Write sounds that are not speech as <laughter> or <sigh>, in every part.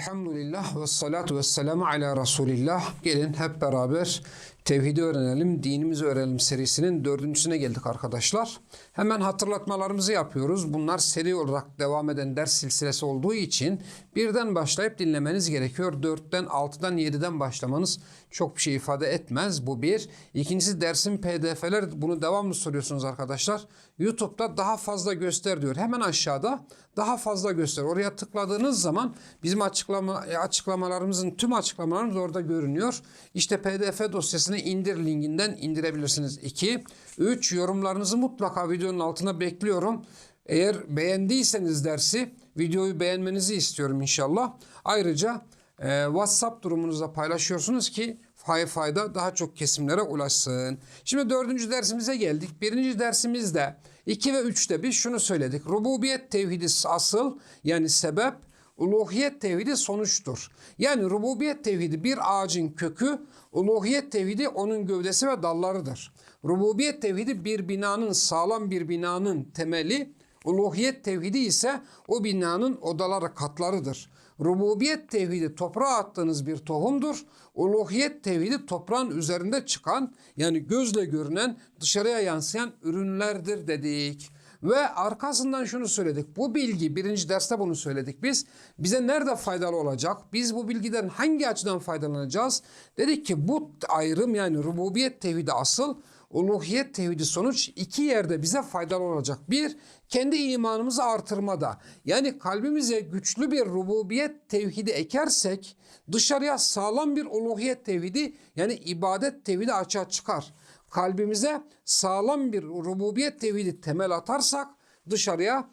Elhamdülillah ve salatu ve selamu ala Resulillah. Gelin hep beraber tevhidi öğrenelim, dinimizi öğrenelim serisinin dördüncüsüne geldik arkadaşlar. Hemen hatırlatmalarımızı yapıyoruz. Bunlar seri olarak devam eden ders silsilesi olduğu için birden başlayıp dinlemeniz gerekiyor. Dörtten, altıdan, yediden başlamanız çok bir şey ifade etmez. Bu bir. İkincisi dersin pdf'ler bunu devamlı soruyorsunuz arkadaşlar. YouTube'da daha fazla göster diyor. Hemen aşağıda daha fazla göster. Oraya tıkladığınız zaman bizim açıklama açıklamalarımızın tüm açıklamalarımız orada görünüyor. İşte pdf dosyasını indir linkinden indirebilirsiniz. 2. 3. Yorumlarınızı mutlaka videonun altına bekliyorum. Eğer beğendiyseniz dersi videoyu beğenmenizi istiyorum inşallah. Ayrıca e, WhatsApp durumunuzda paylaşıyorsunuz ki fay fayda daha çok kesimlere ulaşsın. Şimdi dördüncü dersimize geldik. Birinci dersimizde 2 ve 3'te biz şunu söyledik. Rububiyet tevhidi asıl yani sebep, uluhiyet tevhidi sonuçtur. Yani rububiyet tevhidi bir ağacın kökü, uluhiyet tevhidi onun gövdesi ve dallarıdır. Rububiyet tevhidi bir binanın sağlam bir binanın temeli, uluhiyet tevhidi ise o binanın odaları katlarıdır. Rububiyet tevhidi toprağa attığınız bir tohumdur. Uluhiyet tevhidi toprağın üzerinde çıkan yani gözle görünen dışarıya yansıyan ürünlerdir dedik. Ve arkasından şunu söyledik. Bu bilgi birinci derste bunu söyledik biz. Bize nerede faydalı olacak? Biz bu bilgiden hangi açıdan faydalanacağız? Dedik ki bu ayrım yani rububiyet tevhidi asıl, uluhiyet tevhidi sonuç iki yerde bize faydalı olacak. Bir, kendi imanımızı artırmada. Yani kalbimize güçlü bir rububiyet tevhidi ekersek dışarıya sağlam bir uluhiyet tevhidi yani ibadet tevhidi açığa çıkar. Kalbimize sağlam bir rububiyet tevhidi temel atarsak dışarıya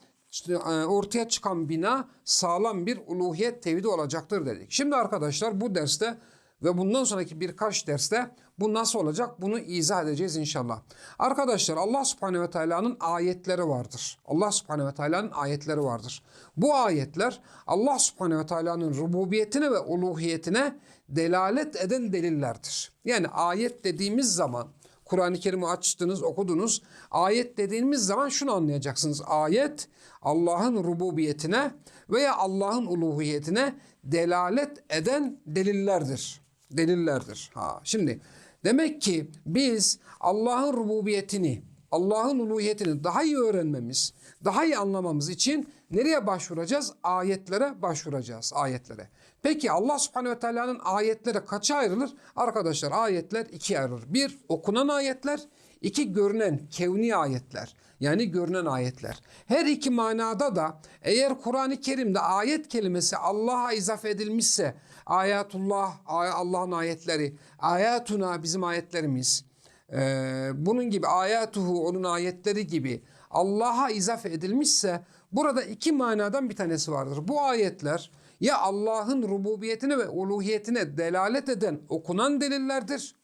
e, ortaya çıkan bina sağlam bir uluhiyet tevhidi olacaktır dedik. Şimdi arkadaşlar bu derste ve bundan sonraki birkaç derste bu nasıl olacak bunu izah edeceğiz inşallah. Arkadaşlar Allah subhanehu ve teala'nın ayetleri vardır. Allah subhanehu ve teala'nın ayetleri vardır. Bu ayetler Allah subhanehu ve teala'nın rububiyetine ve uluhiyetine delalet eden delillerdir. Yani ayet dediğimiz zaman Kur'an-ı Kerim'i açtınız, okudunuz. Ayet dediğimiz zaman şunu anlayacaksınız. Ayet Allah'ın rububiyetine veya Allah'ın uluhiyetine delalet eden delillerdir. Delillerdir. Ha, şimdi demek ki biz Allah'ın rububiyetini, Allah'ın uluhiyetini daha iyi öğrenmemiz, daha iyi anlamamız için nereye başvuracağız? Ayetlere başvuracağız. Ayetlere. Peki Allah subhanehu ve teala'nın ayetleri kaça ayrılır? Arkadaşlar ayetler ikiye ayrılır. Bir okunan ayetler, iki görünen kevni ayetler. Yani görünen ayetler. Her iki manada da eğer Kur'an-ı Kerim'de ayet kelimesi Allah'a izafe edilmişse ayatullah, Allah'ın ayetleri, ayatuna bizim ayetlerimiz, ee, bunun gibi ayatuhu onun ayetleri gibi Allah'a izafe edilmişse burada iki manadan bir tanesi vardır. Bu ayetler ya Allah'ın rububiyetine ve uluhiyetine delalet eden okunan delillerdir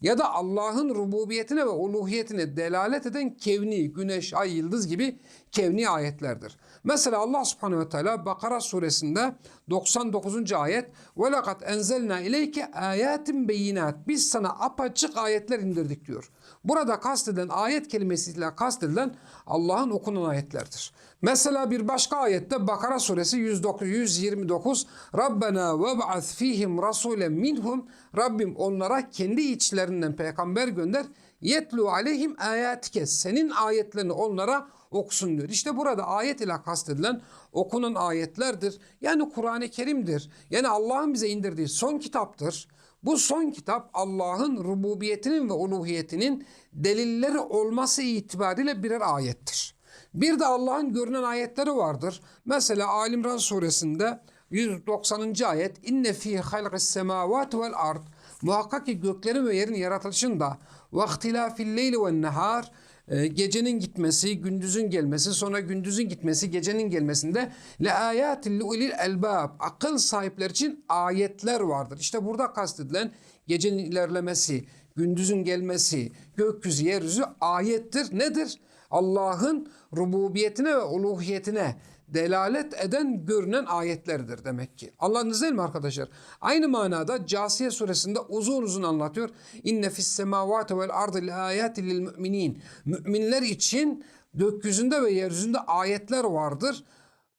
ya da Allah'ın rububiyetine ve uluhiyetine delalet eden kevni, güneş, ay, yıldız gibi kevni ayetlerdir. Mesela Allah subhanehu ve teala Bakara suresinde 99. ayet وَلَقَدْ اَنْزَلْنَا اِلَيْكَ آيَاتٍ beyinat Biz sana apaçık ayetler indirdik diyor. Burada kastedilen ayet kelimesiyle kastedilen Allah'ın okunan ayetlerdir. Mesela bir başka ayette Bakara suresi 129 Rabbena veb'ath fihim rasulen minhum. Rabbim onlara kendi içlerinden peygamber gönder. Yetlu aleyhim ayatike. Senin ayetlerini onlara okusun diyor. İşte burada ayet ile kastedilen okunan ayetlerdir. Yani Kur'an-ı Kerim'dir. Yani Allah'ın bize indirdiği son kitaptır. Bu son kitap Allah'ın rububiyetinin ve uluhiyetinin delilleri olması itibariyle birer ayettir. Bir de Allah'ın görünen ayetleri vardır. Mesela Ali İmran suresinde 190. ayet inne fi halqis semavati vel ard muhakkak ki göklerin ve yerin yaratılışında ve ihtilafil leyli ve nehar gecenin gitmesi, gündüzün gelmesi, sonra gündüzün gitmesi, gecenin gelmesinde le ayatil ulil elbab akıl sahipler için ayetler vardır. İşte burada kastedilen gecenin ilerlemesi, gündüzün gelmesi, gökyüzü, yeryüzü ayettir. Nedir? Allah'ın rububiyetine ve uluhiyetine delalet eden görünen ayetlerdir demek ki. Anladınız değil mi arkadaşlar? Aynı manada Casiye suresinde uzun uzun anlatıyor. İnne fis semavati vel ardı ayati lil müminin. Müminler için gökyüzünde ve yeryüzünde ayetler vardır.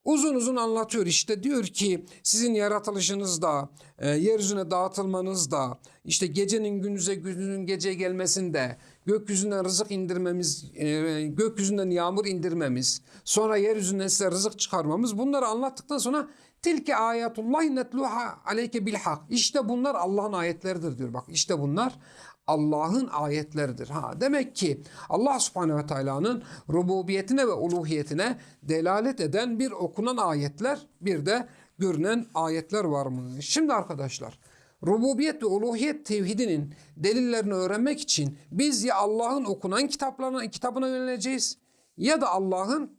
Uzun uzun anlatıyor. İşte diyor ki sizin yaratılışınızda, e, yeryüzüne dağıtılmanızda, işte gecenin gündüze, gündüzün geceye gelmesinde, gökyüzünden rızık indirmemiz, e, gökyüzünden yağmur indirmemiz, sonra yeryüzünden size rızık çıkarmamız bunları anlattıktan sonra tilke ayatullahi netluha aleyke bil hak. İşte bunlar Allah'ın ayetleridir diyor. Bak işte bunlar Allah'ın ayetleridir. Ha demek ki Allah Subhanahu ve Teala'nın rububiyetine ve uluhiyetine delalet eden bir okunan ayetler, bir de görünen ayetler var mı? Şimdi arkadaşlar, rububiyet ve uluhiyet tevhidinin delillerini öğrenmek için biz ya Allah'ın okunan kitaplarına, kitabına yöneleceğiz ya da Allah'ın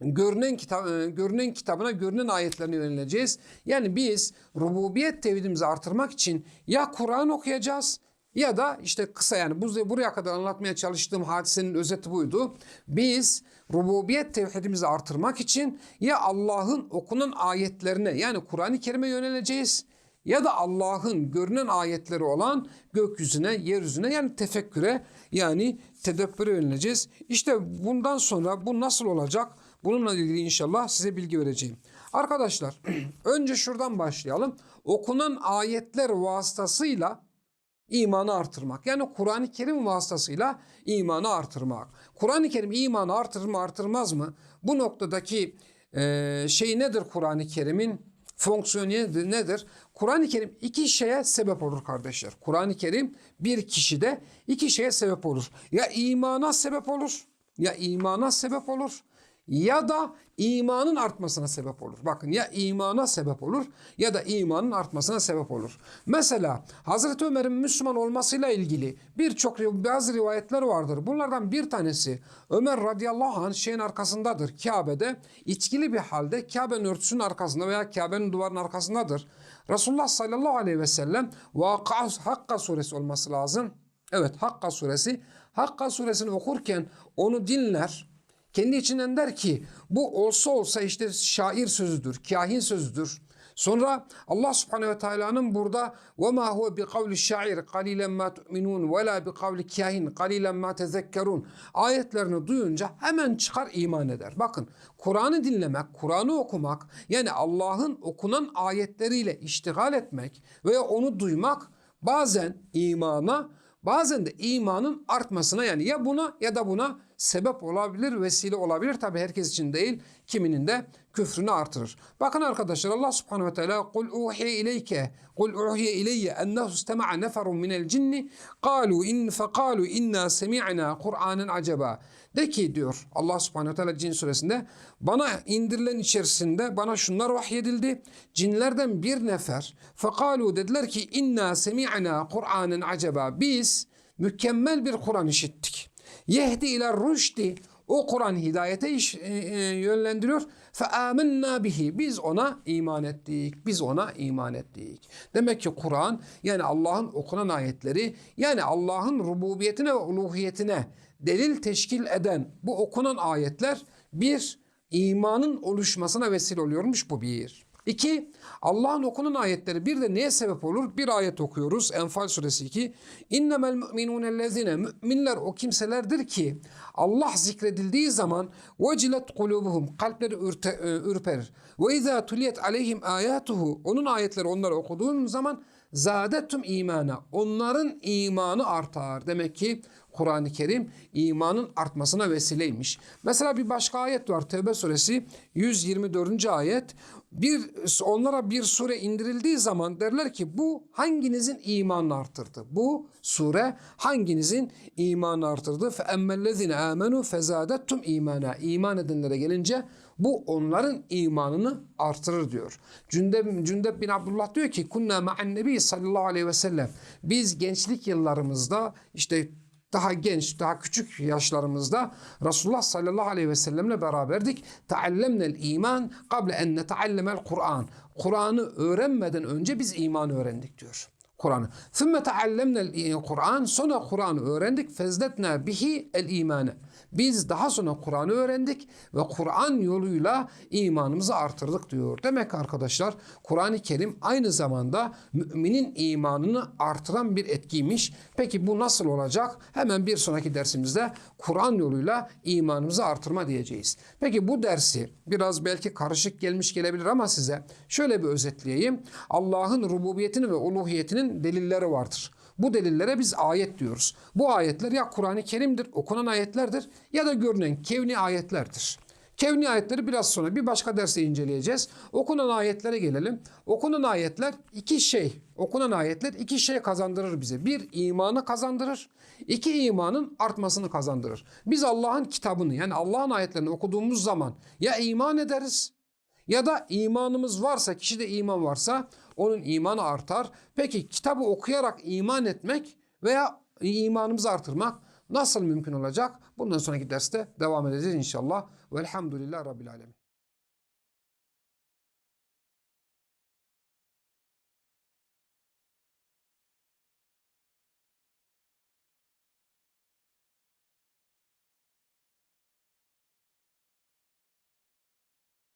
görünen kitap görünen kitabına görünen ayetlerine yöneleceğiz. Yani biz rububiyet tevhidimizi artırmak için ya Kur'an okuyacağız ya da işte kısa yani bu buraya kadar anlatmaya çalıştığım hadisenin özeti buydu. Biz rububiyet tevhidimizi artırmak için ya Allah'ın okunan ayetlerine yani Kur'an-ı Kerim'e yöneleceğiz ya da Allah'ın görünen ayetleri olan gökyüzüne, yeryüzüne yani tefekküre yani tedebbüre yöneleceğiz. İşte bundan sonra bu nasıl olacak? Bununla ilgili inşallah size bilgi vereceğim. Arkadaşlar <clears throat> önce şuradan başlayalım. Okunan ayetler vasıtasıyla imanı artırmak. Yani Kur'an-ı Kerim vasıtasıyla imanı artırmak. Kur'an-ı Kerim imanı artırır mı artırmaz mı? Bu noktadaki e, şey nedir Kur'an-ı Kerim'in fonksiyonu nedir? Kur'an-ı Kerim iki şeye sebep olur kardeşler. Kur'an-ı Kerim bir kişide iki şeye sebep olur. Ya imana sebep olur, ya imana sebep olur ya da imanın artmasına sebep olur. Bakın ya imana sebep olur ya da imanın artmasına sebep olur. Mesela Hazreti Ömer'in Müslüman olmasıyla ilgili birçok bazı rivayetler vardır. Bunlardan bir tanesi Ömer radıyallahu anh şeyin arkasındadır. Kabe'de içkili bir halde Kabe'nin örtüsünün arkasında veya Kabe'nin duvarının arkasındadır. Resulullah sallallahu aleyhi ve sellem Vakıa Hakka suresi olması lazım. Evet Hakka suresi. Hakka suresini okurken onu dinler kendi içinden der ki bu olsa olsa işte şair sözüdür, kahin sözüdür. Sonra Allah Subhanahu ve Teala'nın burada ve ma huve bi kavli şair qalilen ma tu'minun ve la bi kavli kahin qalilen ma tezekkerun ayetlerini duyunca hemen çıkar iman eder. Bakın Kur'an'ı dinlemek, Kur'an'ı okumak yani Allah'ın okunan ayetleriyle iştigal etmek veya onu duymak bazen imana bazen de imanın artmasına yani ya buna ya da buna sebep olabilir, vesile olabilir. Tabi herkes için değil, kiminin de küfrünü artırır. Bakın arkadaşlar Allah subhanehu ve teala kul uhiye ileyke kul uhiye ileyye ennehu istema'a neferun minel cinni kalu in fekalu inna semi'na Kur'anen acaba. De ki diyor Allah subhanehu ve teala cin suresinde bana indirilen içerisinde bana şunlar vahyedildi. Cinlerden bir nefer fekalu dediler ki inna semi'na Kur'anen acaba. Biz mükemmel bir Kur'an işittik. Yehdi ile rüşdi. O Kur'an hidayete iş, e, e, yönlendiriyor. Fe amennâ bihi. Biz ona iman ettik. Biz ona iman ettik. Demek ki Kur'an yani Allah'ın okunan ayetleri yani Allah'ın rububiyetine ve uluhiyetine delil teşkil eden bu okunan ayetler bir imanın oluşmasına vesile oluyormuş bu bir. İki, Allah'ın okunan ayetleri bir de neye sebep olur? Bir ayet okuyoruz. Enfal suresi 2. İnnemel mu'minûnellezine müminler o kimselerdir ki Allah zikredildiği zaman vecilet kulubuhum kalpleri ürte, e, ürperir. Ve izâ tuliyet aleyhim ayatuhu onun ayetleri onları okuduğun zaman zadetum imana onların imanı artar. Demek ki Kur'an-ı Kerim imanın artmasına vesileymiş. Mesela bir başka ayet var. Tevbe suresi 124. ayet. Bir onlara bir sure indirildiği zaman derler ki bu hanginizin imanını artırdı? Bu sure hanginizin imanını artırdı? Fe emmellezine amenu fezadettum imana. İman edenlere gelince bu onların imanını artırır diyor. Cündep, Cündep bin Abdullah diyor ki kunna ma'an nebi sallallahu aleyhi ve sellem. Biz gençlik yıllarımızda işte daha genç, daha küçük yaşlarımızda Resulullah sallallahu aleyhi ve sellemle beraberdik. Teallemnel iman kable en neteallemel Kur'an. Kur'an'ı öğrenmeden önce biz iman öğrendik diyor. Kur'an'ı. Sümme taallemnel Kur'an. Sonra Kur'an'ı öğrendik. Fezdetna bihi el imane. Biz daha sonra Kur'an'ı öğrendik ve Kur'an yoluyla imanımızı artırdık diyor. Demek arkadaşlar Kur'an-ı Kerim aynı zamanda müminin imanını artıran bir etkiymiş. Peki bu nasıl olacak? Hemen bir sonraki dersimizde Kur'an yoluyla imanımızı artırma diyeceğiz. Peki bu dersi biraz belki karışık gelmiş gelebilir ama size şöyle bir özetleyeyim. Allah'ın rububiyetini ve uluhiyetinin delilleri vardır. Bu delillere biz ayet diyoruz. Bu ayetler ya Kur'an-ı Kerim'dir, okunan ayetlerdir ya da görünen kevni ayetlerdir. Kevni ayetleri biraz sonra bir başka derste inceleyeceğiz. Okunan ayetlere gelelim. Okunan ayetler iki şey, okunan ayetler iki şey kazandırır bize. Bir imanı kazandırır, iki imanın artmasını kazandırır. Biz Allah'ın kitabını yani Allah'ın ayetlerini okuduğumuz zaman ya iman ederiz ya da imanımız varsa, kişide iman varsa onun imanı artar. Peki kitabı okuyarak iman etmek veya imanımızı artırmak nasıl mümkün olacak? Bundan sonraki derste devam edeceğiz inşallah. Velhamdülillah Rabbil Alemin.